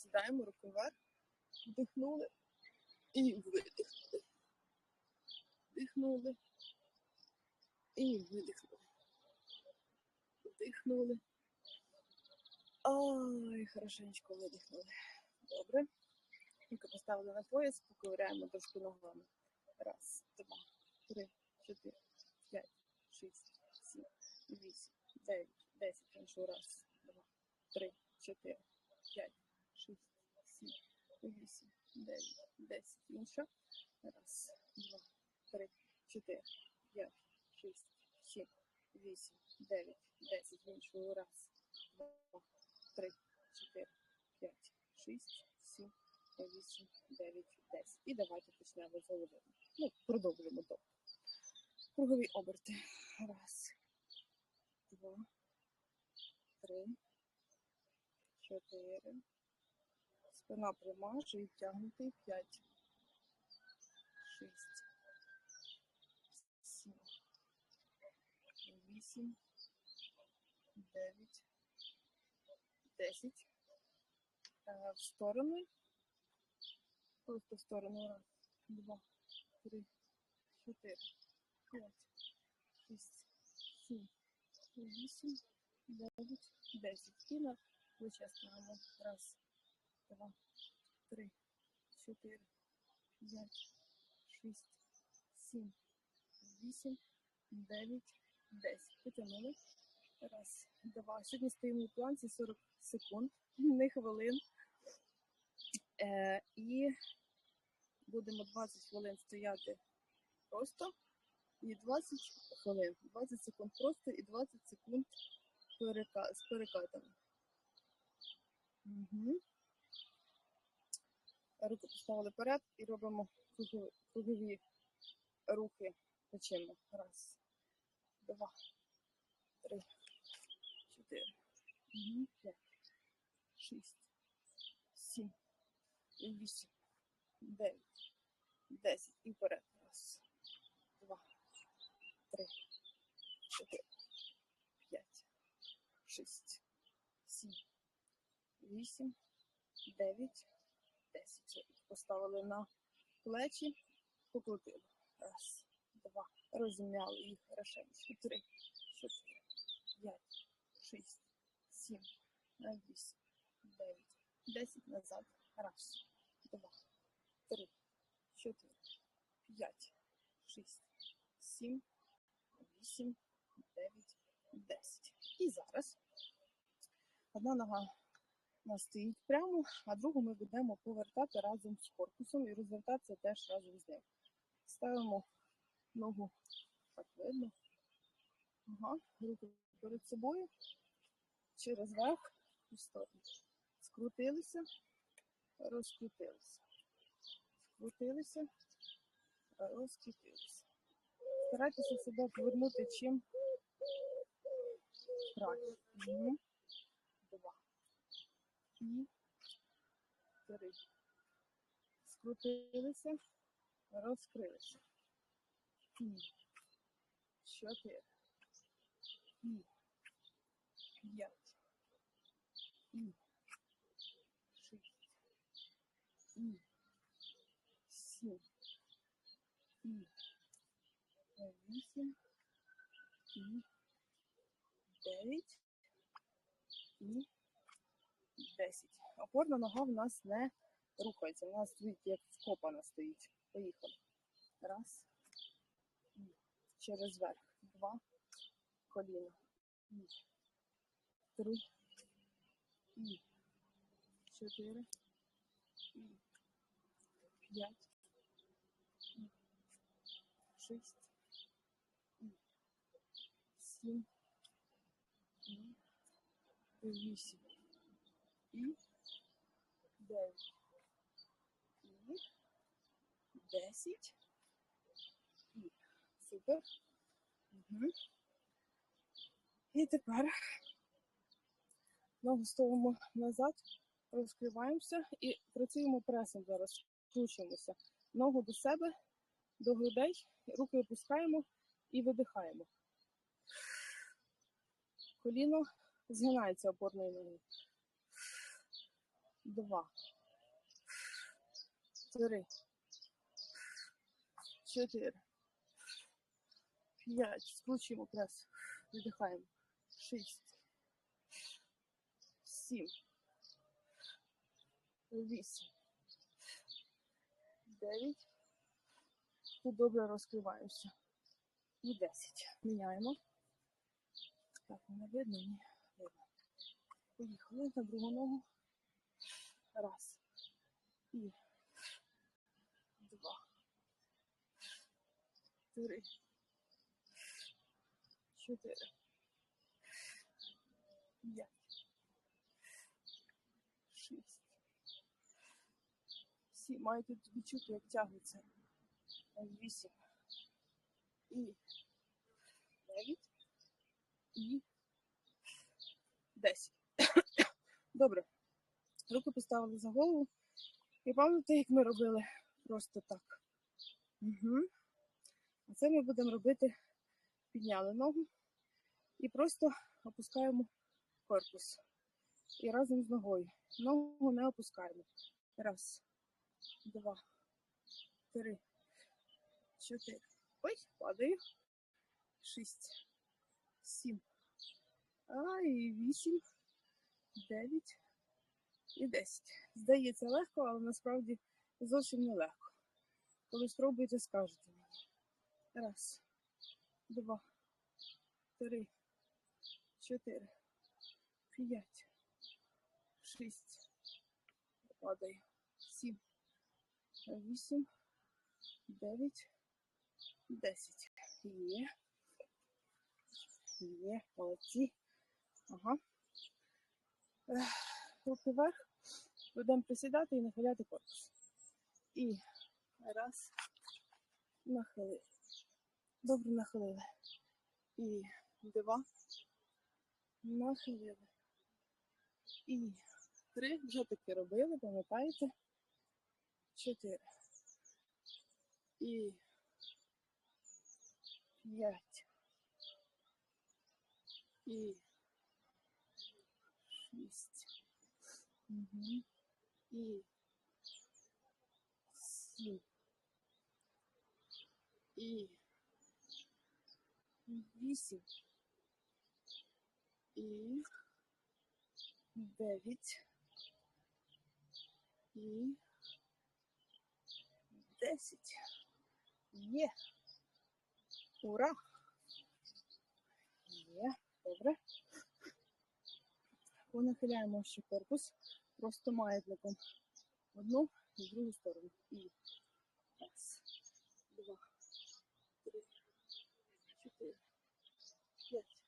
Присідаємо руки вверх, вдихнули і видихнули. Вдихнули і видихнули. Вдихнули. Ой, хорошенечко видихнули. Добре. Руки поставили на пояс, поковиряємо трошки ногами. Раз, два, три, чотири, п'ять, шість, сім, вісім, дев'ять, десять. Раз, два, три, чотири, п'ять, шість, сім, вісім, дев'ять, десять. Інша. Раз, два, три, чотири, п'ять, шість, сім, вісім, дев'ять, десять. Іншою раз, два, три, чотири, п'ять, шість, сім, вісім, дев'ять, десять. І давайте почнемо з голови. Ну, продовжуємо тобто. Кругові оберти. Раз, два, три, чотири. Спина пряма, живіт тягнутий. П'ять, шість, сім, вісім, дев'ять, десять. Е, В сторони. Просто в сторону. Раз, два, три, чотири, п'ять, шість, сім, вісім, дев'ять, десять. І на плече ставимо. Раз, два, три, чотири, п'ять, шість, сім, вісім, дев'ять, десять. Потягнули. Раз, два. Сьогодні стоїмо у планці 40 секунд, не хвилин. Е, і будемо 20 хвилин стояти просто і 20 хвилин, 20 секунд просто і 20 секунд перека... з перекатами. Угу. Руки поставили вперед і робимо кругові, рухи плечима. Раз, два, три, чотири, п'ять, шість, сім, вісім, дев'ять, десять. І вперед. Раз, два, три, чотири, п'ять, шість, сім, вісім, дев'ять, Поставили на плечі, покрутили. Раз, два. Розім'яли їх хорошенько. Три, чотири, п'ять, шість, сім, вісім, дев'ять, десять. Назад. Раз, два, три, чотири, п'ять, шість, сім, вісім, дев'ять, десять. І зараз одна нога нас стоїть прямо, а другу ми будемо повертати разом з корпусом і розвертатися теж разом з ним. Ставимо ногу так видно. Ага, руки перед собою, через верх і сторону. Скрутилися, розкрутилися. Скрутилися, розкрутилися. Старайтеся себе повернути чим краще. Угу. Два. І три. Скрутилися, розкрилися. І чотири. І п'ять. І шість. І сім. І вісім. І дев'ять. І 10. Опорна нога в нас не рухається. У нас стоїть як скопана стоїть. Поїхали. Раз. Через верх. Два. Коліна. Три. Чотири. П'ять. Шість. Сім. Вісім і 9, і 10, і супер. Угу. І тепер ногу ставимо назад, розкриваємося і працюємо пресом зараз, кручуємося. Ногу до себе, до грудей, руки опускаємо і видихаємо. Коліно згинається опорною ногою. Два, три, чотири, п'ять. Скручуємо прес. Видихаємо. Шість, сім, вісім, дев'ять. Тут добре розкриваємося. І 10. Міняємо. Так, не видно, ні. Видно. Поїхали на другу ногу. Раз. І два. Три. Чотири. П'ять. Шість. Сім. Маєте відчути, як тягнеться. Вісім. І дев'ять. І десять. Добре. Руки поставили за голову. І пам'ятаєте, як ми робили просто так. Угу. А це ми будемо робити, підняли ногу і просто опускаємо корпус. І разом з ногою. Ногу не опускаємо. Раз, два, три, чотири. Ой, падаю. Шість, сім. А, і вісім, дев'ять і десять. Здається легко, але насправді зовсім не легко. Коли спробуєте, скажете мені. Раз, два, три, чотири, п'ять, шість. Падаю. Сім, вісім, дев'ять, десять. Є. Є, молодці. Ага. Руки вверх. Будемо присідати і нахиляти корпус. І раз. Нахилили. Добре нахилили. І два. Нахилили. І три. Вже таки робили, пам'ятаєте? Чотири. І п'ять. І шість. Угу. І сім. І вісім. І дев'ять. І десять. Є. Ура! Є. Добре. Понахиляємо ще корпус просто маятником. Одну і в другу сторону. І раз, два, три, чотири, п'ять,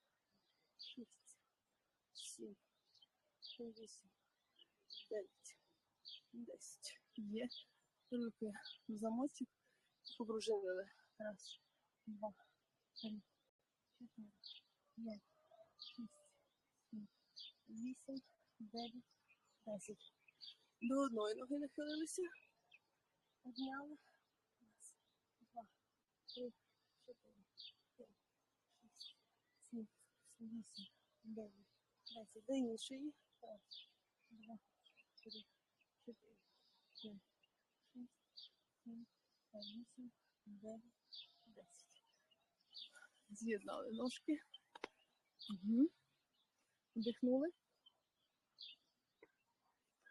шість, сім, вісім, дев'ять, десять. Є. Руки в замочок. Покружили. Раз, два, три, чотири, п'ять, шість, сім, вісім, дев'ять, десять. До одної ноги нахилилися. Підняли. Раз, два, три, чотири, п'ять, шість, сім, вісім, дев'ять, десять. До іншої. Раз, два, три, чотири, п'ять, шість, сім, вісім, дев'ять, десять. З'єднали ножки. Угу. Вдихнули.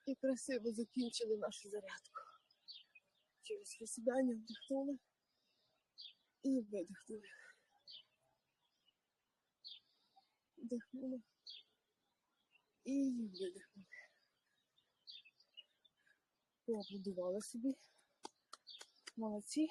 І красиво закінчили нашу зарядку. Через присідання вдихнули і видихнули. Вдихнули і видихнули. Поаплодували собі. Молодці.